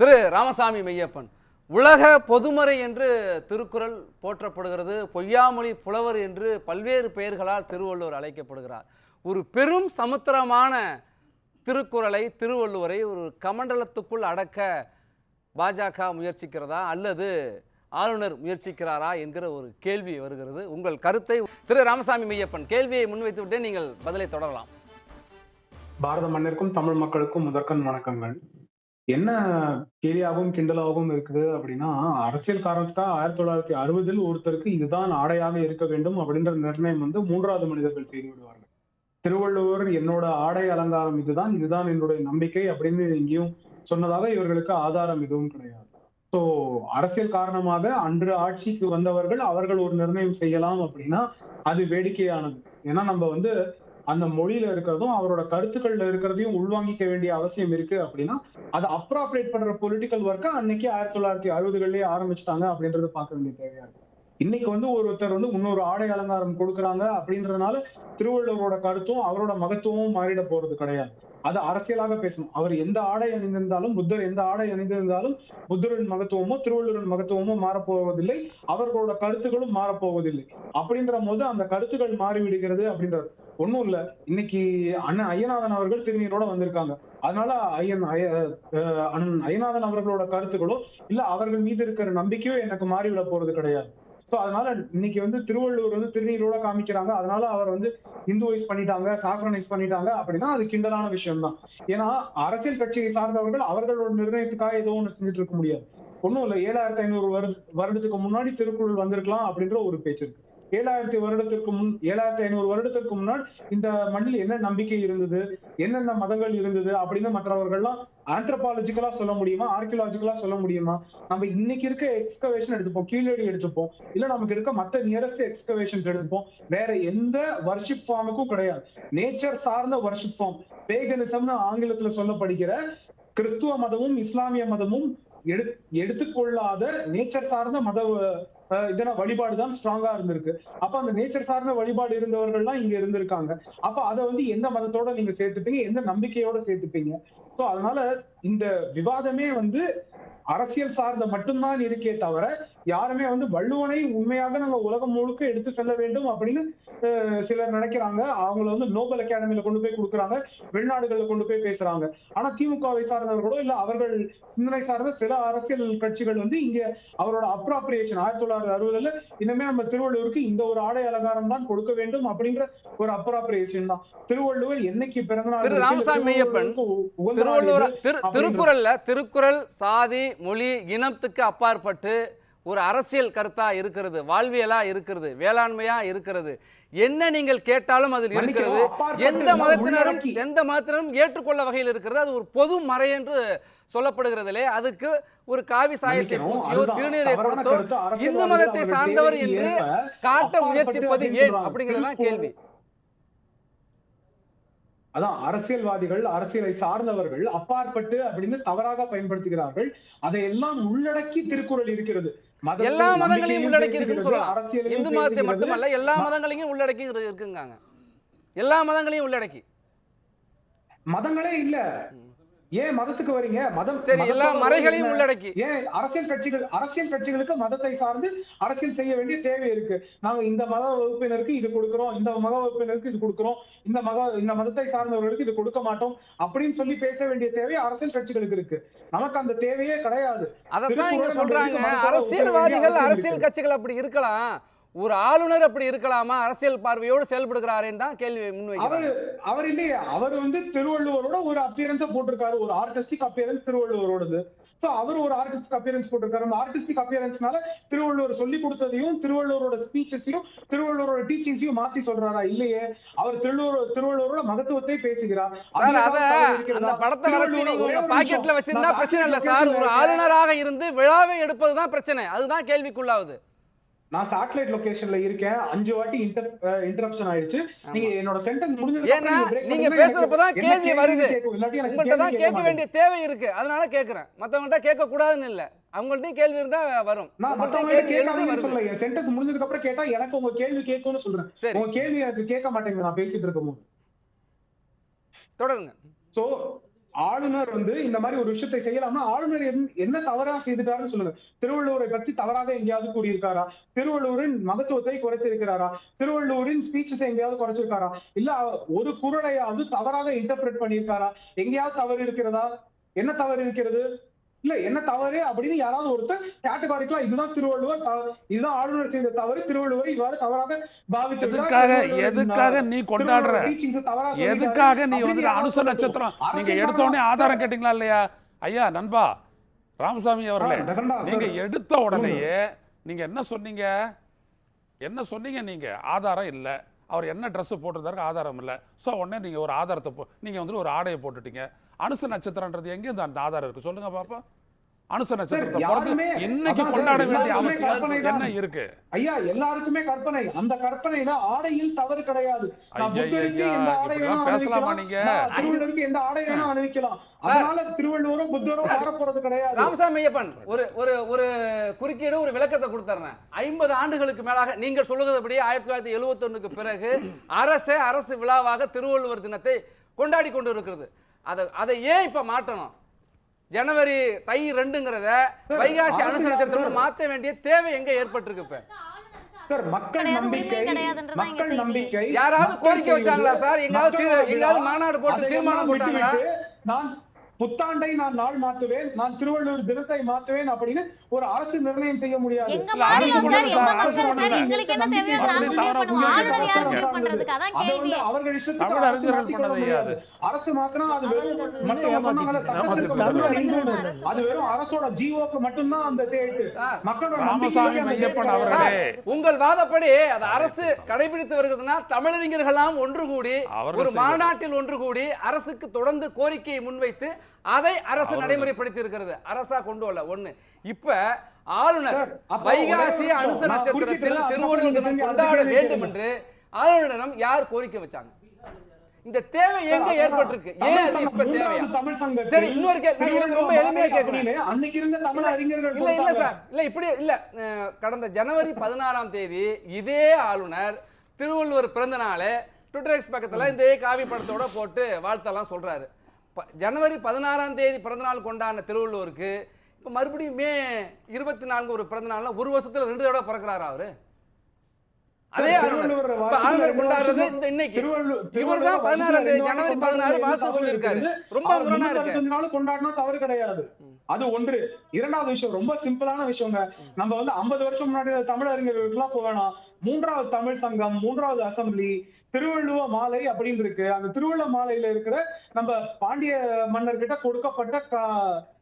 திரு ராமசாமி மெய்யப்பன். உலக பொதுமறை என்று திருக்குறள் போற்றப்படுகிறது. பொய்யாமொழி புலவர் என்று பல்வேறு பெயர்களால் திருவள்ளுவர் அழைக்கப்படுகிறார். ஒரு பெரும் சமுத்திரமான திருக்குறளை திருவள்ளுவரை ஒரு கமண்டலத்துக்குள் அடக்க பாஜக முயற்சிக்கிறதா அல்லது ஆளுநர் முயற்சிக்கிறாரா என்கிற ஒரு கேள்வி வருகிறது. உங்கள் கருத்தை திரு ராமசாமி மெய்யப்பன் கேள்வியை முன்வைத்து விட்டே நீங்கள் பதிலை தொடரலாம். பாரத மண்ணிற்கும் தமிழ் மக்களுக்கும் முதற்கண் வணக்கங்கள். என்ன கேலியாகவும் கிண்டலாகவும் இருக்குது அப்படின்னா அரசியல் காரணத்துக்காக ஆயிரத்தி தொள்ளாயிரத்தி அறுபதில் ஒருத்தருக்கு இதுதான் ஆடையாக இருக்க வேண்டும் அப்படின்ற நிர்ணயம் வந்து மூன்றாவது மனிதர்கள் செய்து விடுவார்கள். திருவள்ளுவர் என்னோட ஆடை அலங்காரம் இதுதான் இதுதான் என்னுடைய நம்பிக்கை அப்படின்னு எங்கேயும் சொன்னதாக இவர்களுக்கு ஆதாரம் எதுவும் கிடையாது. ஸோ அரசியல் காரணமாக அன்று ஆட்சிக்கு வந்தவர்கள் அவர்கள் ஒரு நிர்ணயம் செய்யலாம் அப்படின்னா அது வேடிக்கையானது. ஏன்னா நம்ம வந்து அந்த மொழியில இருக்கிறதும் அவரோட கருத்துக்கள்ல இருக்கிறதையும் உள்வாங்கிக்க வேண்டிய அவசியம் இருக்கு அப்படின்னா அதை அப்ராப்ரேட் பண்ற பொலிட்டிக்கல் ஒர்க்கை அன்னைக்கு ஆயிரத்தி தொள்ளாயிரத்தி அறுபதுகள்லயே ஆரம்பிச்சிட்டாங்க அப்படின்றத பார்க்க வேண்டிய தேவையா இருக்கு. இன்னைக்கு வந்து ஒருத்தர் வந்து இன்னொரு ஆடை அலங்காரம் கொடுக்குறாங்க அப்படின்றதுனால திருவள்ளுவரோட கருத்தும் அவரோட மகத்துவமும் மாறிட போறது கிடையாது. அது அரசியலாக பேசணும். அவர் எந்த ஆடை அணிந்திருந்தாலும் புத்தர் எந்த ஆடை அணிந்திருந்தாலும் புத்தரின் மகத்துவமோ திருவள்ளுவரின் மகத்துவமோ மாறப்போவதில்லை. அவர்களோட கருத்துக்களும் மாறப்போவதில்லை. அப்படின்ற போது அந்த கருத்துக்கள் மாறிவிடுகிறது அப்படின்றது ஒண்ணும் இல்ல. இன்னைக்கு அண்ணன் ஐயநாதன் அவர்கள் திருநீரோட வந்திருக்காங்க. அதனால ஐயன் அஹ் அண்ணன் ஐயநாதன் அவர்களோட கருத்துக்களோ இல்ல அவர்கள் மீது இருக்கிற நம்பிக்கையோ எனக்கு மாறிவிட போறது கிடையாது. சோ அதனால இன்னைக்கு வந்து திருவள்ளுவர் வந்து திருநீரோட காமிக்கிறாங்க. அதனால அவர் வந்து இந்துவைஸ் பண்ணிட்டாங்க சாஃப்ரனைஸ் பண்ணிட்டாங்க அப்படின்னா அது கிண்டலான விஷயம் தான் ஏன்னா அரசியல் கட்சியை சார்ந்தவர்கள் அவர்களோட நிர்ணயத்துக்காக ஏதோ ஒண்ணு செஞ்சுட்டு இருக்க முடியாது. ஒன்றும் இல்ல ஏழாயிரத்தி ஐநூறு வருடத்துக்கு முன்னாடி திருக்குறள் வந்திருக்கலாம் அப்படின்ற ஒரு பேச்சு இருக்கு. ஏழாயிரத்தி வருடத்திற்கு முன் ஏழாயிரத்தி ஐநூறு வருடத்திற்கு முன்னால் இந்த மண்ணில் என்ன நம்பிக்கை இருந்தது என்னென்ன மதங்கள் இருந்தது அப்படின்னு மற்றவர்கள்லாம் ஆந்த்ரபாலஜிக்கலா சொல்ல முடியுமா ஆர்கியலாஜிக்கலா சொல்ல முடியுமா? நம்ம இன்னைக்கு இருக்க எக்ஸ்கவேஷன் எடுத்துப்போம் கீழடி எடுத்துப்போம். இல்ல நமக்கு இருக்க மத்த நியரஸ்ட் எக்ஸ்கவேஷன்ஸ் எடுத்துப்போம். வேற எந்த வர்ஷிப் ஃபார்முக்கும் கிடையாது. நேச்சர் சார்ந்த வர்ஷிப் ஃபார்ம் பேகனிசம்னு ஆங்கிலத்துல சொல்லப்படுகிற கிறிஸ்துவ மதமும் இஸ்லாமிய மதமும் எடுத்துக்கொள்ளாத நேச்சர் சார்ந்த மத அஹ், இதன வழிபாடு தான் ஸ்ட்ராங்கா இருந்திருக்கு. அப்ப அந்த நேச்சர் சார்ந்த வழிபாடு இருந்தவர்கள்லாம் இங்க இருந்திருக்காங்க. அப்ப அதை வந்து எந்த மதத்தோட நீங்க சேர்த்துப்பீங்க? எந்த நம்பிக்கையோட சேர்த்துப்பீங்க? சோ அதனால இந்த விவாதமே வந்து அரசியல் சார்ந்த மட்டும்தான் இருக்கே தவிர யாருமே வந்து வள்ளுவனை உண்மையாக நாங்க உலகம் முழுக்க எடுத்து செல்ல வேண்டும் அப்படின்னு சிலர் நினைக்கிறாங்க. அவங்கள வந்து நோபல் அகாடமில கொண்டு போய் கொடுக்குறாங்க வெளிநாடுகள்ல கொண்டு போய் பேசுறாங்க. ஆனா திமுகவை சார்ந்தவர்களோ இல்ல அவர்கள் சிந்தனை சார்ந்த சில அரசியல் கட்சிகள் வந்து இங்க அவரோட அப்ராப்ரியேஷன் ஆயிரத்தி தொள்ளாயிரத்தி அறுபதுல இனிமே நம்ம திருவள்ளுவருக்கு இந்த ஒரு ஆடை அலங்காரம் தான் கொடுக்க வேண்டும் அப்படின்ற ஒரு அப்ராப்ரியேஷன் தான். திருவள்ளுவர் என்னைக்கு பிறந்த நாள். திருக்குறள்ல திருக்குறள் சாதி மொழி இனத்துக்கு அப்பாற்பட்டு ஒரு அரசியல் கருத்தா இருக்கிறது வாழ்வியலா இருக்கிறது வேளாண்மையா இருக்கிறது. என்ன நீங்கள் கேட்டாலும் அதில் இருக்கிறது. எந்த மதத்தினரும். எந்த மதத்தினரும் ஏற்றுக்கொள்ள வகையில் இருக்கிறது. அது ஒரு பொது மறை என்று சொல்லப்படுகிறதிலே அதுக்கு ஒரு காவி சாயத்தை பூசியோ திருநீரை கொடுத்தோ இந்து மதத்தை சார்ந்தவர் என்று காட்ட முயற்சிப்பது ஏன். அப்படிங்கிறது தான் கேள்வி. அதான் அரசியல்வாதிகள் அரசியலை சார்ந்தவர்கள் அப்பாற்பட்டு அப்படின்னு தவறாக பயன்படுத்துகிறார்கள். அதையெல்லாம் உள்ளடக்கி திருக்குறள் இருக்கிறது. எல்லா மதங்களையும் உள்ளடக்கி இருக்குன்னு சொல்லலாம். இந்து மதத்தை. மட்டுமல்ல எல்லா மதங்களையும் உள்ளடக்கி இரு- இருக்குங்காங்க. எல்லா மதங்களையும் உள்ளடக்கி. மதங்களே இல்ல. ஏன் மதத்துக்கு வரீங்க? மதம் சரி எல்லா மறைகளையும்? உள்ளடக்கி. ஏன் அரசியல் கட்சிகள் அரசியல் கட்சிகளுக்கு மதத்தை சார்ந்து அரசியல் செய்ய வேண்டிய தேவை இருக்கு. நாங்க இந்த மத வகுப்பினருக்கு இது கொடுக்கிறோம் இந்த மத வகுப்பினருக்கு இது கொடுக்கிறோம் இந்த மத இந்த மதத்தை சார்ந்தவர்களுக்கு இது கொடுக்க மாட்டோம் அப்படின்னு சொல்லி பேச வேண்டிய தேவை அரசியல் கட்சிகளுக்கு இருக்கு. நமக்கு அந்த தேவையே கிடையாது. அதைத்தான் இங்க சொல்றாங்க. அரசியல்வாதிகள் அரசியல் கட்சிகள் அப்படி இருக்கலாம். ஒரு ஆளுநர் அப்படி இருக்கலாமா? அரசியல் பார்வையோடு செயல்படுகிறாரேன்னு தான் கேள்வி அவரு முன்வைக்கிறாங்க. அவர் இல்லையே. அவர் வந்து திருவள்ளுவரோட ஒரு அப்பியரன்ஸ போட்டிருக்காரு. ஒரு ஆர்டிஸ்டிக் அப்பியரன்ஸ் திருவள்ளுவரோடது. சோ அவர் ஒரு ஆர்டிஸ்டிக் அப்பியரன்ஸ் போட்டிருக்காரு. அந்த ஆர்டிஸ்டிக் அப்பியரன்ஸ்னால திருவள்ளுவர் சொல்லி கொடுத்ததையும் திருவள்ளுவரோட ஸ்பீச்சஸையும் திருவள்ளுவரோட டீச்சிங்ஸையும் மாத்தி சொல்றாரா? இல்லையே. அவர் திருவள்ளுவர் திருவள்ளுவரோட மகத்துவத்தை பேசுகிறார்? அந்த படத்தை வரைச்சு நீங்க உங்க பாக்கெட்ல. வச்சிருந்தா பிரச்சனை இல்ல சார். ஒரு ஆளுநராக இருந்து விழாவை எடுப்பதுதான் பிரச்சனை. அதுதான் கேள்விக்குள்ளாகுது நான் சாட்டலைட் லொகேஷன்ல இருக்கேன். அஞ்சு வாட்டி இன்டரப்ஷன் ஆயிடுச்சு. நீங்க என்னோட சென்டென்ஸ் ஏன்னா break நீங்க பேசுறப்பதான் கேள்வி வருது. உங்கள்கிட்ட தான் கேட்க வேண்டிய தேவை இருக்கு. அதனால கேக்குறேன். மத்தவங்கள்ட்ட கேட்க கூடாதுன்னு இல்ல. அவங்கள்ட்டயும் கேள்வி இருந்தா வரும். நான் உங்கள்ட்ட மத்தவங்க கேட்காதீங்கன்னு சொல்லல என் சென்டென்ஸ் முடிஞ்சதுக்கு அப்புறம் கேட்டா எனக்கு உங்க கேள்வி கேட்கும்னு சொல்றேன். உங்க கேள்வி எனக்கு கேட்க மாட்டேங்குது. நான் பேசிட்டு இருக்கும்போது. தொடருங்க. சோ ஆளுநர் வந்து இந்த மாதிரி ஒரு விஷயத்தை செய்யலாம்னா ஆளுநர் என்ன- தவறா செய்துட்டாருன்னு சொல்லுங்க. திருவள்ளுவரை பத்தி தவறாக எங்கேயாவது கூறியிருக்காரா? திருவள்ளுவரின் மகத்துவத்தை குறைத்திருக்கிறாரா? திருவள்ளுவரின் ஸ்பீச்சஸ் எங்கேயாவது குறைச்சிருக்காரா? இல்ல ஒரு குரலையாவது தவறாக இன்டர்பிரட் பண்ணியிருக்காரா? எங்கேயாவது தவறு இருக்கிறதா? என்ன தவறு இருக்கிறது? இல்ல என்ன தவறு அப்படின்னு யாராவது ஒருத்தர் கேட்டகாரிக்கலா இதுதான் திருவள்ளுவர் இதுதான் ஆளுநர் செய்த தவறு திருவள்ளுவர் இவ்வாறு தவறாக பாவித்து. எதுக்காக நீ கொண்டாடுற. எதுக்காக நீ வந்து அனுச. நட்சத்திரம்? நீங்க எடுத்த உடனே ஆதாரம் கேட்டீங்களா இல்லையா? ஐயா நண்பா ராமசாமி அவர்களே நீங்க. எடுத்த உடனேயே நீங்க என்ன சொன்னீங்க? என்ன சொன்னீங்க நீங்க? ஆதாரம் இல்ல. அவர் என்ன ட்ரெஸ்ஸு போட்டிருந்தாரு ஆதாரம் இல்லை. ஸோ உடனே நீங்கள் ஒரு ஆதாரத்தை போ நீங்கள் வந்து ஒரு ஆடையை போட்டுட்டீங்க. அனுசு நட்சத்திரம்ன்றது எங்கேயும் இந்த அந்த ஆதாரம் இருக்குது சொல்லுங்கள் பாப்பா. அனுச நட்சத்திரத்தை இன்னைக்கு கொண்டாட வேண்டிய அவசியம். என்ன இருக்கு? ஐயா எல்லாருக்குமே கற்பனை. அந்த கற்பனையில ஆடையில் தவறு கிடையாது. ஆடை வேணா அணிவிக்கலாம். நீங்க? திருவள்ளுவருக்கு எந்த ஆடை வேணா அணிவிக்கலாம். அதனால திருவள்ளுவரும் புத்தரும் மாறப்போறது கிடையாது. ராமசாமி ஐயப்பன் ஒரு ஒரு ஒரு குறுக்கீடு ஒரு விளக்கத்தை கொடுத்துறேன் ஐம்பது ஆண்டுகளுக்கு மேலாக நீங்கள் சொல்லுகிறபடி ஆயிரத்தி தொள்ளாயிரத்தி எழுபத்தொன்னுக்கு பிறகு அரசே அரசு விழாவாக திருவள்ளுவர் தினத்தை கொண்டாடி கொண்டு இருக்கிறது அதை அதை ஏன் இப்ப மாற்றணும்? ஜனவரி தை ரெண்டுங்கிறத வைகாசி அரசு அனுச நட்சத்திரம் யாரு? மாற்ற வேண்டிய தேவை எங்க ஏற்பட்டிருக்கு இப்ப சார் மக்கள் நம்பிக்கை மக்கள். நம்பிக்கை யாராவது கோரிக்கை வச்சாங்களா சார்? எங்காவது எங்காவது மாநாடு போட்டு தீர்மானம் போட்டாங்களா? புத்தாண்டை நான் நாள் மாத்துவேன் நான் திருவள்ளுவர் தினத்தை மாத்துவேன் அப்படின்னு ஒரு அரசு நிர்ணயம் செய்ய முடியாது அவர்கள் இஷ்டத்துக்கு அரசு அறிஞர்கள் மாத்திக் கொள்ள பண்ணது முடியாதுயாது. அரசு மாத்தினா அது வெறும் அது- மற்ற சொன்னாங்கல்ல சட்டத்திற்கு மட்டும்தான். அது வெறும் அரசோட ஜீவோக்கு மட்டும்தான் அந்த தேட்டு மக்களோட நம்பிக்கைக்கு. உங்கள் வாதப்படி அது அரசு கடைபிடித்து வருகிறதுனா தமிழறிஞர்களாம் ஒன்று கூடி ஒரு. மாநாட்டில் ஒன்று கூடி அரசுக்கு தொடர்ந்து கோரிக்கையை முன்வைத்து அதை அரசு. நடைமுறைப்படுத்தி இருக்கிறது அரசா கொண்டு வரல ஒண்ணு இப்ப ஆளுநர் வைகாசி அனுச நட்சத்திரத்தில் திருவள்ளுவர் தினம் கொண்டாட வேண்டும். என்று ஆளுநரிடம் யார் கோரிக்கை வச்சாங்க இந்த தேவை எங்க ஏற்பட்டிருக்கு ஏன் அது இப்ப தேவையா மூன்றாவது தமிழ் சங்கத்தில் சரி, இன்னொரு கேள்வி. ரொம்ப எளிமையா. அப்படின்னு அன்னைக்கு இருந்த தமிழ் அறிஞர்கள் இல்ல இல்ல. சார் இல்ல இப்படி இல்ல கடந்த ஜனவரி பதினாறாம் தேதி இதே ஆளுநர் திருவள்ளுவர் பிறந்த நாளே ட்விட்டர் எக்ஸ் பக்கத்துல இந்த காவி படத்தோட போட்டு வாழ்த்தெல்லாம் சொல்றாரு ப- ஜனவரி பதினாறாம் தேதி பிறந்தநாள் கொண்டாடின திருவள்ளுவருக்கு இப்போ மறுபடியும் மே இருபத்தி நான்கு ஒரு பிறந்தநாள் ஒரு வருஷத்தில் ரெண்டு தடவை பிறக்கிறாரா அவர்? அதே ஆளுநர் திருவள்ளுவர் கொண்டாடுறது இந்த இன்னைக்கு இவர் திருவள்ளுவர் தான் வாசிக்கிற ஜனவரி பதினாறு வாழ்த்து சொல்லியிருக்காரு. ரொம்ப முரணா இருக்கு 365 நாள் கொண்டாடினா தவறு கிடையாது. அது ஒன்று. இரண்டாவது விஷயம் ரொம்ப சிம்பிளான விஷயங்க. நம்ம வந்து 50 வருஷம் முன்னாடி தமிழ் அறிஞர்களுக்குலாம் போகலாம் மூன்றாவது தமிழ் சங்கம் மூன்றாவது அசெம்பிளி திருவள்ளுவ மாலை அப்படின்னு இருக்கு. அந்த திருவள்ளுவ மாலையில இருக்கிற நம்ம பாண்டிய மன்னர்கிட்ட கொடுக்கப்பட்ட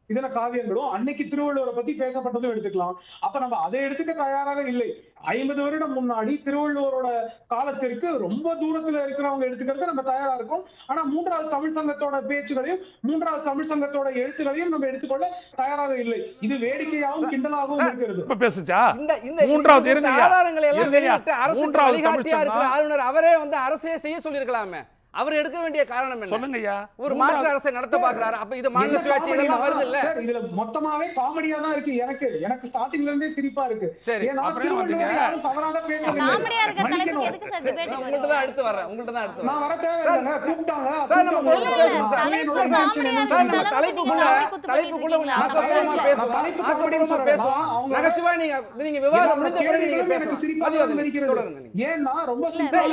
இதுல காவியங்களும் அன்னைக்கு திருவள்ளுவரை பத்தி பேசப்பட்டதும் எடுத்துக்கலாம். அப்ப நம்ம அதை எடுத்துக்க தயாராக இல்லை. ஐம்பது வருடம் முன்னாடி திருவள்ளுவரோட காலத்திற்கு ரொம்ப தூரத்துல இருக்கிறவங்க எடுத்துக்கிறது நம்ம தயாரா இருக்கோம். ஆனா மூன்றாவது தமிழ் சங்கத்தோட பேச்சுகளையும் மூன்றாவது தமிழ் சங்கத்தோட எழுத்துக்களையும் நம்ம எடுத்துக்கொள்ள தயாராக இல்லை. இது வேடிக்கையாகவும் கிண்டலாகவும் இருக்கிறது. இப்ப பேசுச்சா? இந்த இந்த மூன்றாவது. ஆதாரங்களை எல்லாம். வெளியிட்டு வழிகாட்டியா தமிழ் இருக்கிற. ஆளுநர் அவரே வந்து அரசே செய்ய சொல்லியிருக்கலாமே. அவர் எடுக்க வேண்டிய காரணம் என்ன? சொல்லுங்க ஐயா ஒரு மாற்று அரசை நடத்த பாக்குறாரு அப்ப இது மாநில சுயாட்சி இதெல்லாம் வருது இல்ல? சார், இதுல மொத்தமாவே காமெடியா தான் இருக்கு. எனக்கு எனக்கு ஸ்டார்டிங்ல இருந்தே சிரிப்பா இருக்கு. சரி. தவறாக பேசவில்லை. காமெடியா இருக்க தலைப்புக்கு மன்னிக்கணும். எதுக்கு சார் சரி, டிபேட் நான் உங்கள்ட்ட தான் அடுத்து வர்றேன் உங்கள்ட்ட தான் அடுத்து நான் வரேன். வர கூப்பிட்டாங்க. சார், நம்ம தொடர்ந்து பேசுவோம் சார். சார் நம்ம தலைப்புக்குள்ள நீங்க காமெடி குத்து தலைப்புக்குள்ள பண்ணிட்டு ஆக்கப்பூர்வமா இருக்கீங்களா? பேசுவோம். தலைப்பு ஆக்கப்பூர்வமா காமெடி பேசுவோம். அவங்க- நகைச்சுவை நீங்க நீங்க விவாதம் என்னோட முடிஞ்ச பிறகு நீங்க கேள்விகளும் எனக்கு பேசலாம். தொடருங்க ஏன்னா ரொம்ப சார்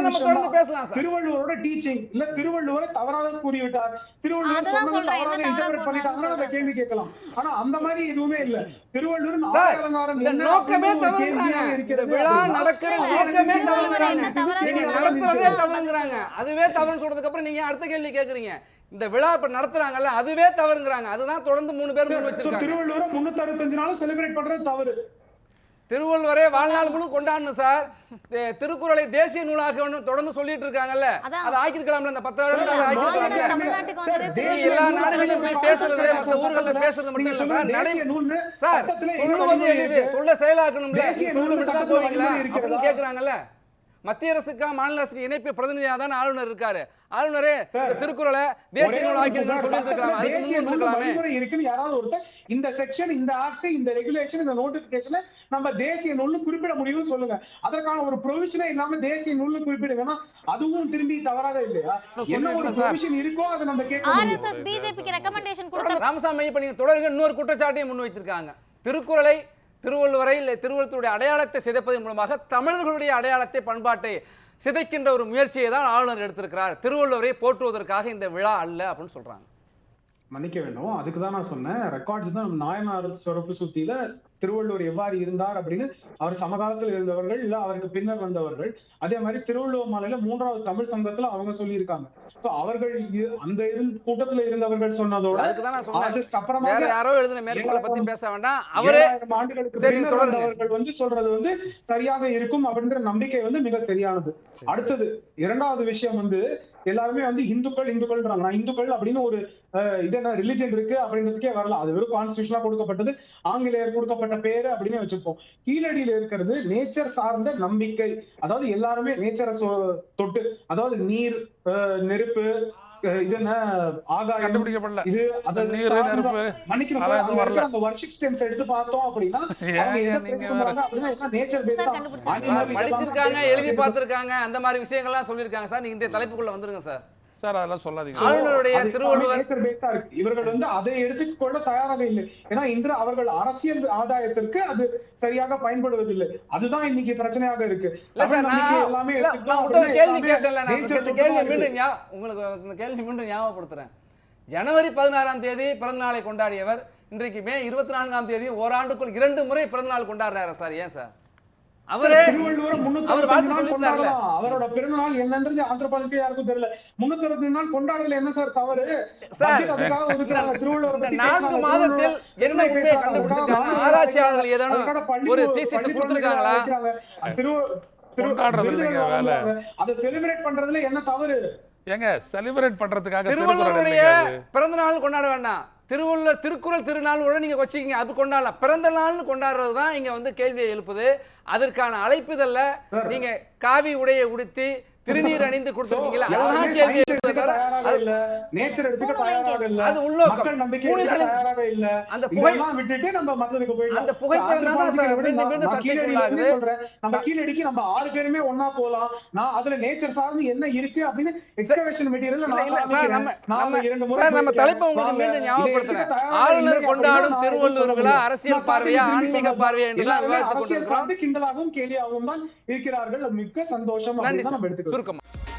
நம்ம தொடர்ந்து சார். திருவள்ளுவரோட டீச்சிங் இல்ல திருவள்ளுவரை தவறாக கூறிவிட்டார். திருவள்ளுவர் சொன்னதை தவறாக தவறா இன்டர்பிரட் பண்ணிட்டாங்கன்னா அந்த கேள்வி கேட்கலாம். ஆனா அந்த மாதிரி எதுவுமே இல்ல. திருவள்ளுவர் நோக்கமே தவறுங்கிறாங்க. இருக்கிறது. விழா நடக்கிற நோக்கமே தவறுங்கிறாங்க. தவறா நீங்க? நடத்துறதே தவறுங்கிறாங்க. அதுவே தவறுன்னு சொல்றதுக்கு அப்புறம் நீங்க அடுத்த கேள்வி கேக்குறீங்க? இந்த விழா இப்ப நடத்துறாங்கல்ல அதுவே தவறுங்கிறாங்க. அதுதான் தொடர்ந்து மூணு பேர் முன் So, வச்சிருக்காங்க திருவள்ளுவரை முன்னூத்தி அறுபத்தஞ்சு நாளும் செலிப்ரேட் பண்றது தவறு. திருவள்ளுவரே வாழ்நாள் முழு கொண்டாடணும் சார். திருக்குறளை தேசிய வேண்டும் தொடர்ந்து சொல்லிட்டு இருக்காங்கல்ல. அதை ஆக்கிருக்கலாம்ல இந்த பத்து ஆக்கிருக்கலாம்ல எல்லா நாடுகளிலும் போய் பேசுறது, மத்த ஊர்கள்ல பேசுறது மட்டும் இல்ல சார், நடை- சார் சொல்லுவது எளிது? சொல்ல செயலாக்கணும்ல. சொல்ல நூல் மட்டும் தான் போவீங்களா? அப்படின்னு கேக்குறாங்கல்ல. மத்திய அரசுக்கா மாநில அரசுக்கு இணைப்பு பிரதிநிதியாக தான் ஆளுநர் இருக்காரு. ஆளுநரே இந்த திருக்குறளை தேசிய நூல் ஆக்கி நூல் இருக்குன்னு யாராவது ஒருத்தர் இந்த செக்ஷன் இந்த ஆக்ட் இந்த ரெகுலேஷன் இந்த நோட்டிபிகேஷனை நம்ம தேசிய நூல்னு குறிப்பிட முடியும்னு சொல்லுங்க. அதற்கான ஒரு ப்ரொவிஷனே இல்லாம தேசிய நூல்னு குறிப்பிடுங்கன்னா அதுவும் திரும்பி தவறாக இல்லையா? என்ன ஒரு. ப்ரொவிஷன் இருக்கோ அதை நம்ம கேட்க ஆர்எஸ்எஸ் பிஜேபிக்கு ரெக்கமெண்டேஷன் ராமசாமி நீங்க தொடருங்க. இன்னொரு குற்றச்சாட்டையும் முன் வைத்திருக்காங்க திருக்குறளை திருவள்ளுவரை திருவள்ளுவருடைய அடையாளத்தை சிதைப்பதன் மூலமாக தமிழர்களுடைய அடையாளத்தை பண்பாட்டை சிதைக்கின்ற ஒரு முயற்சியை தான் ஆளுநர் எடுத்திருக்கிறார். திருவள்ளுவரை போற்றுவதற்காக இந்த விழா அல்ல அப்படின்னு சொல்றாங்க. மன்னிக்க வேண்டும். அதுக்கு தான் நான் சொன்னேன். ரெக்கார்ட்ஸ் தான் நம்ம நாயனார் சொரப்பு சுத்தியில திருவள்ளுவர் எவ்வாறு இருந்தார் அப்படின்னு அவர் சமகாலத்தில் இருந்தவர்கள் இல்ல அவருக்கு பின்னர் வந்தவர்கள். அதே மாதிரி திருவள்ளுவர் மாலையில மூன்றாவது தமிழ் சங்கத்துல அவங்க சொல்லியிருக்காங்க. சோ அவர்கள் அந்த கூட்டத்துல இருந்தவர்கள் சொன்னதோட அதுக்கு தான் நான் சொன்னேன். அதுக்கு வேற அப்புறமாக யாரோ எழுதின மேற்கோளை பத்தி பேச வேண்டாம். அவரே ஆண்டுகளுக்கு பின்னர் வந்து சொல்றது வந்து சரியாக இருக்கும் அப்படின்ற நம்பிக்கை வந்து மிக சரியானது. அடுத்தது இரண்டாவது விஷயம் வந்து எல்லாருமே வந்து இந்துக்கள் இந்துக்கள்ன்றாங்க. நான் இந்துக்கள் அப்படின்னு ஒரு இது என்ன ரிலிஜன் இருக்கு அப்படின்றதுக்கே வரல. அது வெறும் கான்ஸ்டியூஷனா கொடுக்கப்பட்டது. ஆங்கிலேயர் கொடுக்கப்பட்ட பேரு அப்படின்னு வச்சிருப்போம் கீழடியில இருக்கிறது நேச்சர் சார்ந்த நம்பிக்கை. அதாவது எல்லாருமே நேச்சரை தொட்டு அதாவது நீர் நெருப்பு இது என்ன ஆகாயம்? கண்டுபிடிக்கப்படல. இது அந்த எடுத்து பார்த்தோம் அப்படின்னா நேச்சர் படிச்சிருக்காங்க எழுதி பார்த்திருக்காங்க அந்த மாதிரி விஷயங்கள்லாம் சொல்லியிருக்காங்க. சார் நீங்க இன்றைய தலைப்புக்குள்ள வந்துருங்க சார். சார் அதெல்லாம் சொல்லாதீங்க. ஆளுநருடைய திருவள்ளுவர் இருக்கு. இவர்கள் வந்து அதை எடுத்துக்கொள்ள தயாராக இல்லை. ஏன்னா இன்று அவர்கள் அரசியல் ஆதாயத்திற்கு அது சரியாக பயன்படுவதில்லை. அதுதான் இன்னைக்கு பிரச்சனையாக இருக்கு. இல்ல சார் தமிழ் நம்பிக்கை நான் எல்லாமே கேள்வி தொட்டு கேள்வி. மீண்டும் உங்களுக்கு இந்த கேள்வி மீண்டும் ஞாபகப்படுத்துறேன். ஜனவரி பதினாறாம் தேதி பிறந்த நாளை கொண்டாடியவர். இன்றைக்கு மே இருபத்தி நான்காம் தேதி ஓராண்டுக்குள் இரண்டு முறை பிறந்த நாள் கொண்டாடுறாரு சார். ஏன் சார்? அவரே அவரோட பிறந்த நாள் என்னன்றது ஆந்திரபாலுக்கு யாருக்கும் தெரியல. முன்னூத்தி அறுபத்தஞ்சு நாள் கொண்டாடுறதுல என்ன சார் தவறு? அதுக்காக ஒதுக்குறாங்க. திருவள்ளுவர் நான்கு மாதத்தில் என்ன உண்மையை கண்டுபிடிச்சிருக்காங்க? ஆராய்ச்சியாளர்கள் ஒரு பள்ளி கொடுத்திருக்காங்களா? திரு-. அதை செலிப்ரேட் பண்றதுல என்ன தவறு? ஏங்க செலிப்ரேட் பண்றதுக்காக திருவள்ளுவருடைய. பிறந்த நாள் கொண்டாட வேண்டாம். திருவள்ளுவர் திருக்குறள் திருநாள் கூட நீங்க வச்சுக்கிங்க. அது கொண்டாடலாம் பிறந்த நாள்னு கொண்டாடுறது தான் இங்க வந்து கேள்வியை எழுப்புது. அதற்கான அழைப்புதல்ல. சார். நீங்க காவி உடையை உடுத்தி திருநீர் அணிந்து கொடுத்துருக்கீங்களா கேள்வி நேச்சர் எடுத்துக்க தயாராக இல்ல அது உள்நோக்கம். மக்கள் நம்பிக்கை தயாராக இல்ல அந்த விட்டுட்டு நம்ம மத்ததுக்கு போயிடலாம் அந்த புகைப்படம் தான் சார் மீண்டும் சர்ச்சைக்குள்ளாகுது. சொல்றேன் நம்ம கீழடிக்கு நம்ம ஆறு பேருமே ஒண்ணா போலாம் நான் அதுல நேச்சர் சார்ந்து என்ன இருக்கு அப்படின்னு எக்ஸ்கவேஷன் மெட்டீரியல் நான் இல்ல, சார், காமிக்கிறேன். நம்ம- நான் நம்ம- இரண்டு முறை சார், நம்ம. தலைப்பை உங்களுக்கு. மீண்டும் ஞாபகப்படுத்துறேன். ஆளுநர் கொண்டாடும் திருவள்ளுவர் விழா அரசியல். பார்வையா, ஆன்மீக பார்வையா என்று விவாதித்துக் கொண்டிருக்கிறோம். கிண்டலாகவும் கேலியாகவும் தான் இருக்கிறார்கள் மிக்க சந்தோஷம் அப்படின்னு நம்ம எடுத்துக்கிறோம் சுருக்கமாக